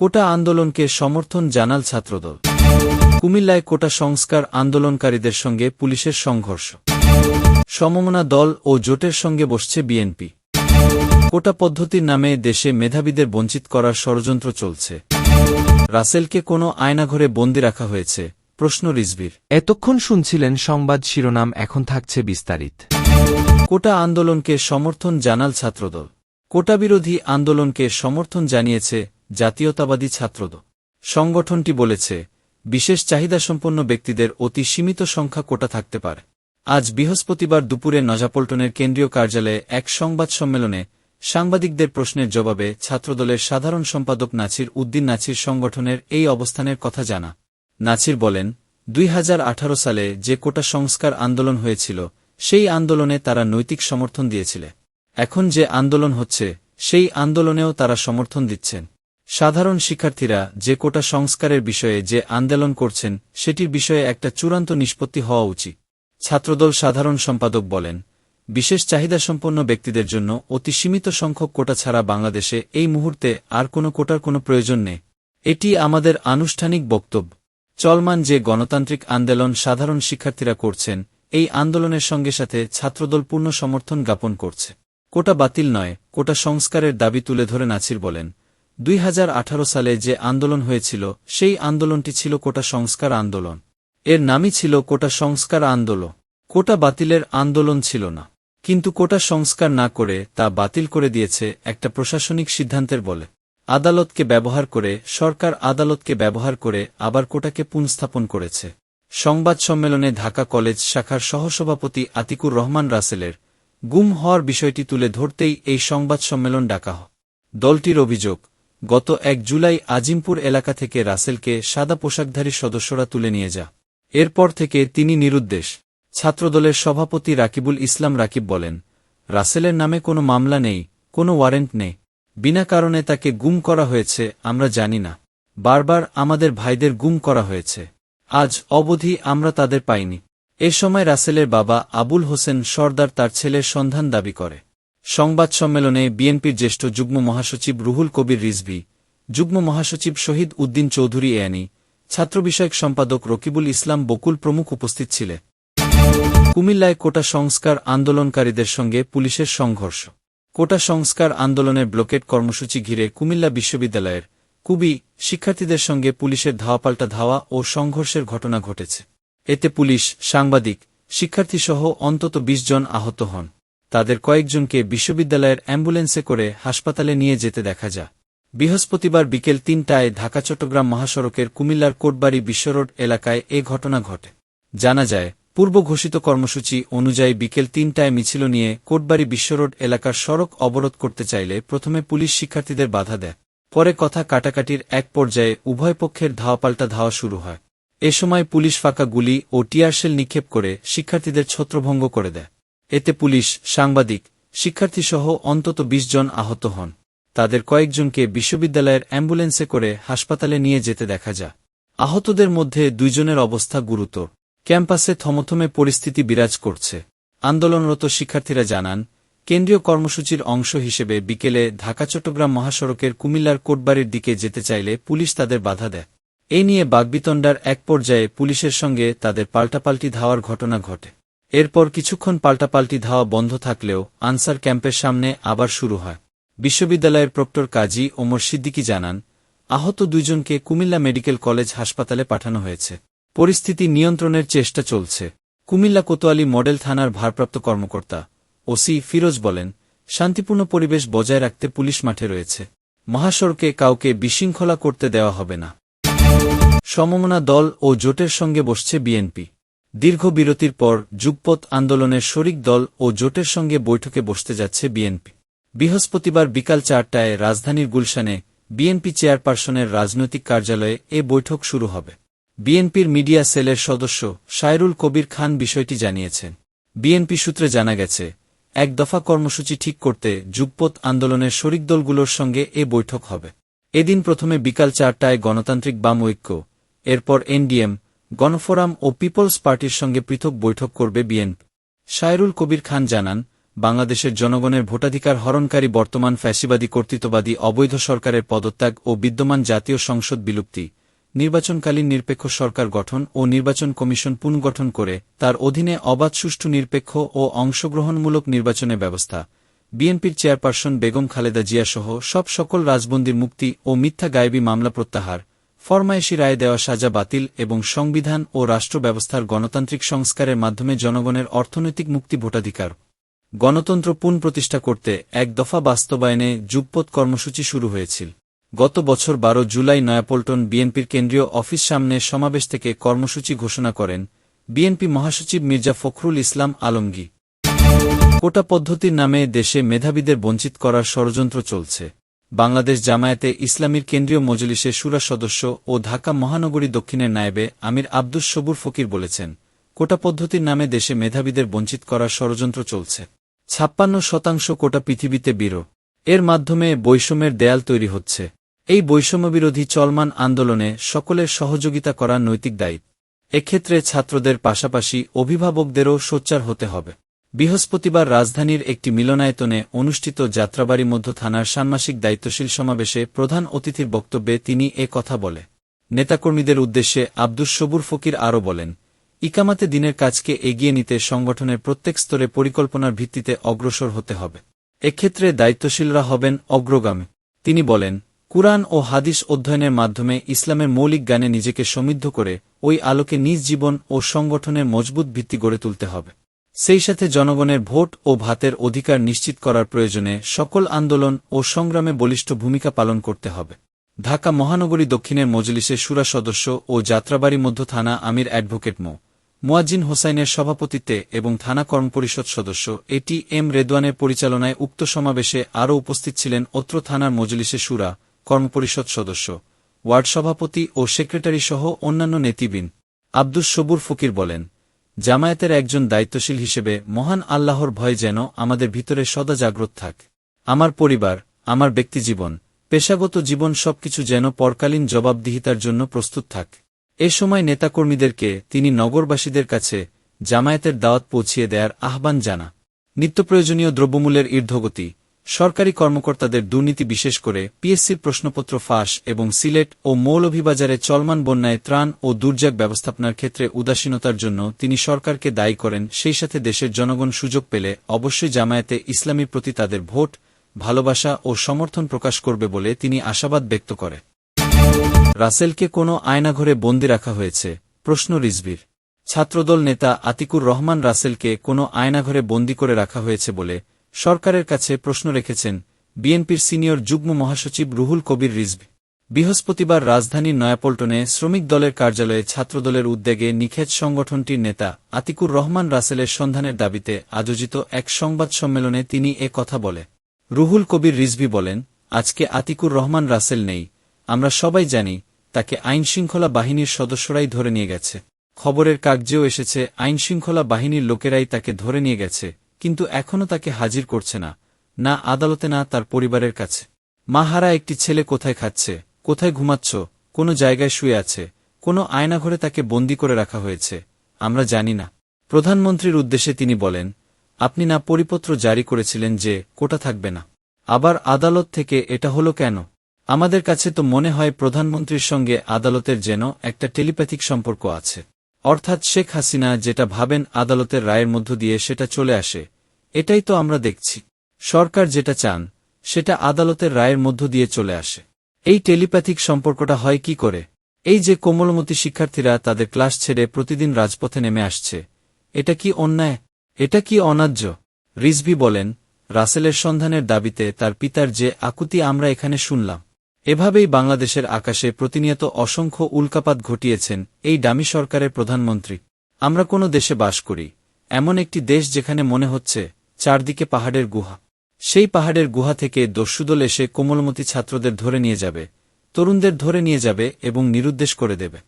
কোটা আন্দোলনকে সমর্থন জানাল ছাত্রদল। কুমিল্লায় কোটা সংস্কার আন্দোলনকারীদের সঙ্গে পুলিশের সংঘর্ষ। সমমনা দল ও জোটের সঙ্গে বসছে বিএনপি। কোটা পদ্ধতির নামে দেশে মেধাবীদের বঞ্চিত করার ষড়যন্ত্র চলছে। রাসেলকে কোনো আয়নাঘরে বন্দি রাখা হয়েছে প্রশ্ন রিজবির এতক্ষণ শুনছিলেন সংবাদ শিরোনাম এখন থাকছে বিস্তারিত। কোটা আন্দোলনকে সমর্থন জানাল ছাত্রদল। কোটা বিরোধী আন্দোলনকে সমর্থন জানিয়েছে জাতীয়তাবাদী ছাত্রদল। সংগঠনটি বলেছে, বিশেষ চাহিদাসম্পন্ন ব্যক্তিদের অতি সীমিত সংখ্যা কোটা থাকতে পারে। আজ বৃহস্পতিবার দুপুরে নজাপল্টনের কেন্দ্রীয় কার্যালয়ে এক সংবাদ সম্মেলনে সাংবাদিকদের প্রশ্নের জবাবে ছাত্রদলের সাধারণ সম্পাদক নাছির উদ্দিন নাছির সংগঠনের এই অবস্থানের কথা জানা। নাছির বলেন, দুই হাজার আঠারো সালে যে কোটা সংস্কার আন্দোলন হয়েছিল, সেই আন্দোলনে তারা নৈতিক সমর্থন দিয়েছিল। এখন যে আন্দোলন হচ্ছে, সেই আন্দোলনেও তারা সমর্থন দিচ্ছেন। সাধারণ শিক্ষার্থীরা যে কোটা সংস্কারের বিষয়ে যে আন্দোলন করছেন, সেটির বিষয়ে একটা চূড়ান্ত নিষ্পত্তি হওয়া উচিত। ছাত্রদল সাধারণ সম্পাদক বলেন, বিশেষ চাহিদাসম্পন্ন ব্যক্তিদের জন্য অতি সীমিত সংখ্যক কোটা ছাড়া বাংলাদেশে এই মুহূর্তে আর কোনো কোটার কোনো প্রয়োজন নেই। এটি আমাদের আনুষ্ঠানিক বক্তব্য। চলমান যে গণতান্ত্রিক আন্দোলন সাধারণ শিক্ষার্থীরা করছেন, এই আন্দোলনের সঙ্গে সাথে ছাত্রদল পূর্ণ সমর্থন জ্ঞাপন করছে। কোটা বাতিল নয়, কোটা সংস্কারের দাবি তুলে ধরে নাছির বলেন। দুই হাজার আঠারো সালে যে আন্দোলন হয়েছিল, সেই আন্দোলনটি ছিল কোটা সংস্কার আন্দোলন। এর নামই ছিল কোটা সংস্কার আন্দোলন। কোটা বাতিলের আন্দোলন ছিল না। কিন্তু কোটা সংস্কার না করে তা বাতিল করে দিয়েছে একটা প্রশাসনিক সিদ্ধান্তের বলে। আদালতকে ব্যবহার করে, সরকার আদালতকে ব্যবহার করে আবার কোটাকে পুনঃস্থাপন করেছে। সংবাদ সম্মেলনে ঢাকা কলেজ শাখার সহসভাপতি আতিকুর রহমান রাসেলের গুম হওয়ার বিষয়টি তুলে ধরতেই এই সংবাদ সম্মেলন ডাকা হয়। দলটির অভিযোগ, গত এক জুলাই আজিমপুর এলাকা থেকে রাসেলকে সাদা পোশাকধারী সদস্যরা তুলে নিয়ে যা। এরপর থেকে তিনি নিরুদ্দেশ। ছাত্রদলের সভাপতি রাকিবুল ইসলাম রাকিব বলেন, রাসেলের নামে কোনো মামলা নেই, কোনো ওয়ারেন্ট নেই। বিনা কারণে তাকে গুম করা হয়েছে, আমরা জানি না। বারবার আমাদের ভাইদের গুম করা হয়েছে। আজ অবধি আমরা তাদের পাইনি। এ সময় রাসেলের বাবা আবুল হোসেন সর্দার তার ছেলের সন্ধান দাবি করে। সংবাদ সম্মেলনে বিএনপির জ্যেষ্ঠ যুগ্ম মহাসচিব রুহুল কবির রিজভি, যুগ্ম মহাসচিব শহীদ উদ্দিন চৌধুরী এয়ানি, ছাত্র বিষয়ক সম্পাদক রকিবুল ইসলাম বকুল প্রমুখ উপস্থিত ছিলেন। কুমিল্লায় কোটা সংস্কার আন্দোলনকারীদের সঙ্গে পুলিশের সংঘর্ষ। কোটা সংস্কার আন্দোলনের ব্লকেট কর্মসূচি ঘিরে কুমিল্লা বিশ্ববিদ্যালয়ের কুবি শিক্ষার্থীদের সঙ্গে পুলিশের ধাওয়াপাল্টা ধাওয়া ও সংঘর্ষের ঘটনা ঘটেছে। এতে পুলিশ, সাংবাদিক, শিক্ষার্থীসহ অন্তত ২০ জন আহত হন। তাদের কয়েকজনকে বিশ্ববিদ্যালয়ের অ্যাম্বুলেন্সে করে হাসপাতালে নিয়ে যেতে দেখা যায়। বৃহস্পতিবার বিকেল তিনটায় ঢাকা, চট্টগ্রাম মহাসড়কের কুমিল্লার কোটবাড়ি বিশ্বরোড এলাকায় এ ঘটনা ঘটে। জানা যায়, পূর্ব ঘোষিত কর্মসূচি অনুযায়ী বিকেল তিনটায় মিছিল নিয়ে কোটবাড়ি বিশ্বরোড এলাকার সড়ক অবরোধ করতে চাইলে প্রথমে পুলিশ শিক্ষার্থীদের বাধা দেয়। পরে কথা কাটাকাটির এক পর্যায়ে উভয় পক্ষের ধাওয়াপাল্টা ধাওয়া শুরু হয়। এ সময় পুলিশ ফাঁকা গুলি ও টিয়ারশেল নিক্ষেপ করে শিক্ষার্থীদের ছত্রভঙ্গ করে দেয়। এতে পুলিশ, সাংবাদিক, শিক্ষার্থীসহ অন্তত ২০ জন আহত হন। তাদের কয়েকজনকে বিশ্ববিদ্যালয়ের অ্যাম্বুলেন্সে করে হাসপাতালে নিয়ে যেতে দেখা যায়। আহতদের মধ্যে দুইজনের অবস্থা গুরুতর। ক্যাম্পাসে থমথমে পরিস্থিতি বিরাজ করছে। আন্দোলনরত শিক্ষার্থীরা জানান, কেন্দ্রীয় কর্মসূচির অংশ হিসেবে বিকেলে ঢাকা চট্টগ্রাম মহাসড়কের কুমিল্লার কোটবাড়ির দিকে যেতে চাইলে পুলিশ তাদের বাধা দেয়। এ নিয়ে বাগবিতণ্ডার এক পর্যায়ে পুলিশের সঙ্গে তাদের পাল্টাপাল্টি ধাওয়ার ঘটনা ঘটে। এরপর কিছুক্ষণ পাল্টাপাল্টি ধাওয়া বন্ধ থাকলেও আনসার ক্যাম্পের সামনে আবার শুরু হয়। বিশ্ববিদ্যালয়ের প্রক্টর কাজী ওমর সিদ্দিকি জানান, আহত দুইজনকে কুমিল্লা মেডিকেল কলেজ হাসপাতালে পাঠানো হয়েছে। পরিস্থিতি নিয়ন্ত্রণের চেষ্টা চলছে। কুমিল্লা কোতোয়ালি মডেল থানার ভারপ্রাপ্ত কর্মকর্তা ওসি ফিরোজ বলেন, শান্তিপূর্ণ পরিবেশ বজায় রাখতে পুলিশ মাঠে রয়েছে। মহাসড়কে কাউকে বিশৃঙ্খলা করতে দেওয়া হবে না। সমমনা দল ও জোটের সঙ্গে বসছে বিএনপি। দীর্ঘ বিরতির পর যুগপথ আন্দোলনের শরিক দল ও জোটের সঙ্গে বৈঠকে বসতে যাচ্ছে বিএনপি। বৃহস্পতিবার বিকাল চারটায় রাজধানীর গুলশানে বিএনপি চেয়ারপারসনের রাজনৈতিক কার্যালয়ে এ বৈঠক শুরু হবে। বিএনপির মিডিয়া সেলের সদস্য সায়রুল কবির খান বিষয়টি জানিয়েছেন। বিএনপি সূত্রে জানা গেছে, এক দফা কর্মসূচি ঠিক করতে যুগপথ আন্দোলনের শরিক দলগুলোর সঙ্গে এ বৈঠক হবে। এদিন প্রথমে বিকাল চারটায় গণতান্ত্রিক বাম ঐক্য এরপর এনডিএম, গণফোরাম ও পিপলস পার্টির সঙ্গে পৃথক বৈঠক করবে বিএনপি সায়রুল কবির খান জানান, বাংলাদেশের জনগণের ভোটাধিকার হরণকারী বর্তমান ফ্যাসিবাদী কর্তৃত্ববাদী অবৈধ সরকারের পদত্যাগ ও বিদ্যমান জাতীয় সংসদ বিলুপ্তি, নির্বাচনকালীন নিরপেক্ষ সরকার গঠন ও নির্বাচন কমিশন পুনর্গঠন করে তার অধীনে অবাধ, সুষ্ঠু, নিরপেক্ষ ও অংশগ্রহণমূলক নির্বাচনের ব্যবস্থা। বিএনপির চেয়ারপারসন বেগম খালেদা জিয়াসহ সব সকল রাজবন্দির মুক্তি ও মিথ্যা গায়েবী মামলা প্রত্যাহার। ফরমায়েশি রায় দেওয়া সাজা বাতিল এবং সংবিধান ও রাষ্ট্র ব্যবস্থার গণতান্ত্রিক সংস্কারের মাধ্যমে জনগণের অর্থনৈতিক মুক্তি ভোটাধিকার। গণতন্ত্র পুনঃপ্রতিষ্ঠা করতে এক দফা বাস্তবায়নে যুগপৎ কর্মসূচি শুরু হয়েছিল। গত বছর বারো জুলাই নয়াপল্টন বিএনপির কেন্দ্রীয় অফিস সামনে সমাবেশ থেকে কর্মসূচি ঘোষণা করেন বিএনপি মহাসচিব মির্জা ফখরুল ইসলাম আলমগী কোটা পদ্ধতির নামে দেশে মেধাবীদের বঞ্চিত করার ষড়যন্ত্র চলছে। বাংলাদেশ জামায়াতে ইসলামীর কেন্দ্রীয় মজলিসের সুরা সদস্য ও ঢাকা মহানগরী দক্ষিণের নায়েবে আমির আব্দুস সবুর ফকির বলেছেন, কোটা পদ্ধতির নামে দেশে মেধাবীদের বঞ্চিত করার ষড়যন্ত্র চলছে। ছাপ্পান্ন শতাংশ কোটা পৃথিবীতে বিরো। এর মাধ্যমে বৈষম্যের দেয়াল তৈরি হচ্ছে। এই বৈষম্যবিরোধী চলমান আন্দোলনে সকলের সহযোগিতা করা নৈতিক দায়িত্ব এক্ষেত্রে ছাত্রদের পাশাপাশি অভিভাবকদেরও সোচ্চার হতে হবে। বৃহস্পতিবার রাজধানীর একটি মিলনায়তনে অনুষ্ঠিত যাত্রাবাড়ি মধ্য থানার ষান্মাসিক দায়িত্বশীল সমাবেশে প্রধান অতিথির বক্তব্যে তিনি এ কথা বলে নেতাকর্মীদের উদ্দেশ্যে আব্দুস সবুর ফকির আরও বলেন, ইকামাতে দিনের কাজকে এগিয়ে নিতে সংগঠনের প্রত্যেক স্তরে পরিকল্পনার ভিত্তিতে অগ্রসর হতে হবে। এক্ষেত্রে দায়িত্বশীলরা হবেন অগ্রগামী। তিনি বলেন, কুরআন ও হাদিস অধ্যয়নের মাধ্যমে ইসলামের মৌলিক জ্ঞানে নিজেকে সমৃদ্ধ করে ওই আলোকে নিজ জীবন ও সংগঠনের মজবুত ভিত্তি গড়ে তুলতে হবে। সেই সাথে জনগণের ভোট ও ভাতের অধিকার নিশ্চিত করার প্রয়োজনে সকল আন্দোলন ও সংগ্রামে বলিষ্ঠ ভূমিকা পালন করতে হবে। ঢাকা মহানগরী দক্ষিণের মজলিসের সুরা সদস্য ও যাত্রাবাড়ি মধ্য থানা আমির অ্যাডভোকেট মো। মুয়াজ্জিন হোসাইনের সভাপতিত্বে এবং থানা কর্মপরিষদ সদস্য এটি এম রেদওয়ানের পরিচালনায় উক্ত সমাবেশে আরও উপস্থিত ছিলেন অত্র থানার মজলিসে সুরা কর্মপরিষদ সদস্য, ওয়ার্ড সভাপতি ও সেক্রেটারি সহ অন্যান্য নেতিবিন আব্দুস সবুর ফকির বলেন জামায়াতের একজন দায়িত্বশীল হিসেবে মহান আল্লাহর ভয় যেন আমাদের ভিতরে সদা জাগ্রত থাক। আমার পরিবার, আমার ব্যক্তিজীবন পেশাগত জীবন সবকিছু যেন পরকালীন জবাবদিহিতার জন্য প্রস্তুত থাক। এ সময় নেতাকর্মীদেরকে তিনি নগরবাসীদের কাছে জামায়াতের দাওয়াত পৌঁছিয়ে দেয়ার আহ্বান জানা। নিত্যপ্রয়োজনীয় দ্রব্যমূল্যের ঊর্ধ্বগতি সরকারি কর্মকর্তাদের দুর্নীতি বিশেষ করে পিএসসির প্রশ্নপত্র ফাঁস এবং সিলেট ও মৌলভীবাজারে চলমান বন্যায় ত্রাণ ও দুর্যোগ ব্যবস্থাপনার ক্ষেত্রে উদাসীনতার জন্য তিনি সরকারকে দায়ী করেন, সেই সাথে দেশের জনগণ সুযোগ পেলে অবশ্যই জামায়াতে ইসলামীর প্রতি তাদের ভোট, ভালোবাসা ও সমর্থন প্রকাশ করবে বলে তিনি আশাবাদ ব্যক্ত করে রাসেলকে কোনো আয়নাঘরে বন্দি রাখা হয়েছে? প্রশ্ন রিজভির। ছাত্রদল নেতা আতিকুর রহমান রাসেলকে কোনো আয়নাঘরে বন্দি করে রাখা হয়েছে বলে সরকারের কাছে প্রশ্ন রেখেছেন বিএনপির সিনিয়র যুগ্ম মহাসচিব রুহুল কবির রিজভি। বৃহস্পতিবার রাজধানীর নয়াপল্টনে শ্রমিক দলের কার্যালয়ে ছাত্রদলের উদ্যোগে নিখেজ সংগঠনটির নেতা আতিকুর রহমান রাসেলের সন্ধানের দাবিতে আয়োজিত এক সংবাদ সম্মেলনে তিনি এ কথা বলে রুহুল কবির রিজভি বলেন, আজকে আতিকুর রহমান রাসেল নেই। আমরা সবাই জানি তাকে আইনশৃঙ্খলা বাহিনীর সদস্যরাই ধরে নিয়ে গেছে। খবরের কাগজেও এসেছে আইনশৃঙ্খলা বাহিনীর লোকেরাই তাকে ধরে নিয়ে গেছে। কিন্তু এখনও তাকে হাজির করছে না না আদালতে না তার পরিবারের কাছে। মাহারা একটি ছেলে কোথায় খাচ্ছে, কোথায় ঘুমাচ্ছ, কোনো জায়গায় শুয়ে আছে, কোনো আয়নাঘরে তাকে বন্দি করে রাখা হয়েছে, আমরা জানি না। প্রধানমন্ত্রীর উদ্দেশ্যে তিনি বলেন, আপনি না পরিপত্র জারি করেছিলেন যে কোটা থাকবে না। আবার আদালত থেকে এটা হলো কেন? আমাদের কাছে তো মনে হয় প্রধানমন্ত্রীর সঙ্গে আদালতের যেন একটা টেলিপ্যাথিক সম্পর্ক আছে। অর্থাৎ শেখ হাসিনা যেটা ভাবেন আদালতের রায়ের মধ্য দিয়ে সেটা চলে আসে এটাই তো আমরা দেখছি। সরকার যেটা চান, সেটা আদালতের রায়ের মধ্য দিয়ে চলে আসে। এই টেলিপ্যাথিক সম্পর্কটা হয় কি করে? এই যে কোমলমতি শিক্ষার্থীরা তাদের ক্লাস ছেড়ে প্রতিদিন রাজপথে নেমে আসছে, এটা কি অন্যায়? এটা কি অনার্য? রিজভি বলেন, রাসেলের সন্ধানের দাবিতে তার পিতার যে আকুতি আমরা এখানে শুনলাম এভাবেই বাংলাদেশের আকাশে প্রতিনিয়ত অসংখ্য উল্কাপাত ঘটিয়েছেন এই ডামি সরকারের প্রধানমন্ত্রী। আমরা কোনো দেশে বাস করি, এমন একটি দেশ যেখানে মনে হচ্ছে চারদিকে পাহাড়ের গুহা। সেই পাহাড়ের গুহা থেকে দস্যুদল এসে কোমলমতি ছাত্রদের ধরে নিয়ে যাবে, তরুণদের ধরে নিয়ে যাবে এবং নিরুদ্দেশ করে দেবে।